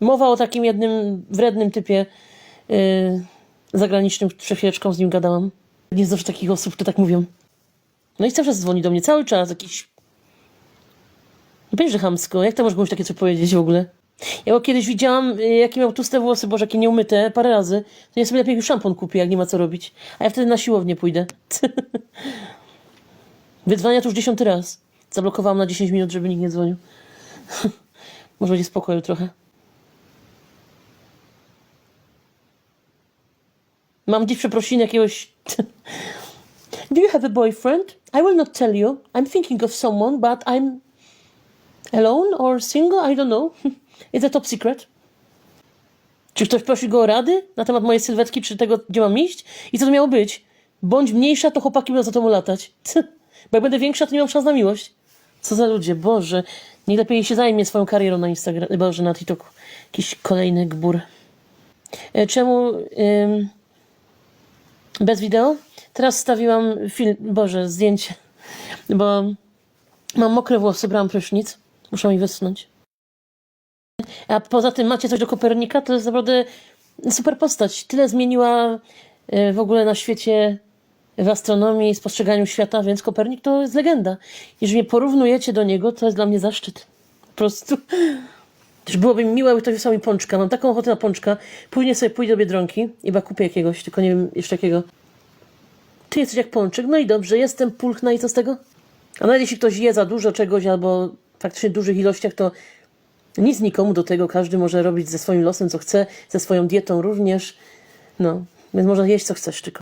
Mowa o takim jednym wrednym typie yy, zagranicznym, przed chwileczką z nim gadałam. Nie jest takich osób, które tak mówią. No i cały czas dzwoni do mnie, cały czas jakiś... No Powiedz, że jak to możesz komuś takie coś powiedzieć w ogóle? Ja go kiedyś widziałam, y, jakie miał tłuste włosy, boże, jakie nieumyte, parę razy. To ja sobie lepiej szampon kupię, jak nie ma co robić. A ja wtedy na siłownię pójdę. Wydzwania to już dziesiąty raz. Zablokowałam na 10 minut, żeby nikt nie dzwonił. Może będzie spokoju trochę. Mam dziś przeprosiny jakiegoś... Do you have a boyfriend? I will not tell you. I'm thinking of someone, but I'm alone or single? I don't know. It's a top secret. Czy ktoś prosi go o rady na temat mojej sylwetki, czy tego, gdzie mam iść? I co to miało być? Bądź mniejsza, to chłopaki będą za tobą latać. Bo jak będę większa, to nie mam szans na miłość. Co za ludzie, Boże. Nie lepiej się zajmie swoją karierą na Instagramie, Boże, na TikToku. Jakiś kolejny gbur. E, Czemu bez wideo? Teraz stawiłam film, Boże, zdjęcie, bo mam mokre włosy, brałam prysznic. Muszę mi wysnąć. A poza tym macie coś do Kopernika? To jest naprawdę super postać. Tyle zmieniła e, w ogóle na świecie w astronomii, z postrzeganiu świata, więc Kopernik to jest legenda. Jeżeli mnie porównujecie do niego, to jest dla mnie zaszczyt. Po prostu. Też byłoby mi miłe, jakby ktoś wysłał mi pączka. Mam taką ochotę na pączka. Później sobie pójdę do Biedronki i chyba kupię jakiegoś, tylko nie wiem jeszcze jakiego. Ty jesteś jak pączek. No i dobrze, jestem pulchna i co z tego? A nawet jeśli ktoś je za dużo czegoś albo faktycznie w dużych ilościach, to nic nikomu do tego. Każdy może robić ze swoim losem, co chce, ze swoją dietą również. No, więc można jeść, co chcesz tylko.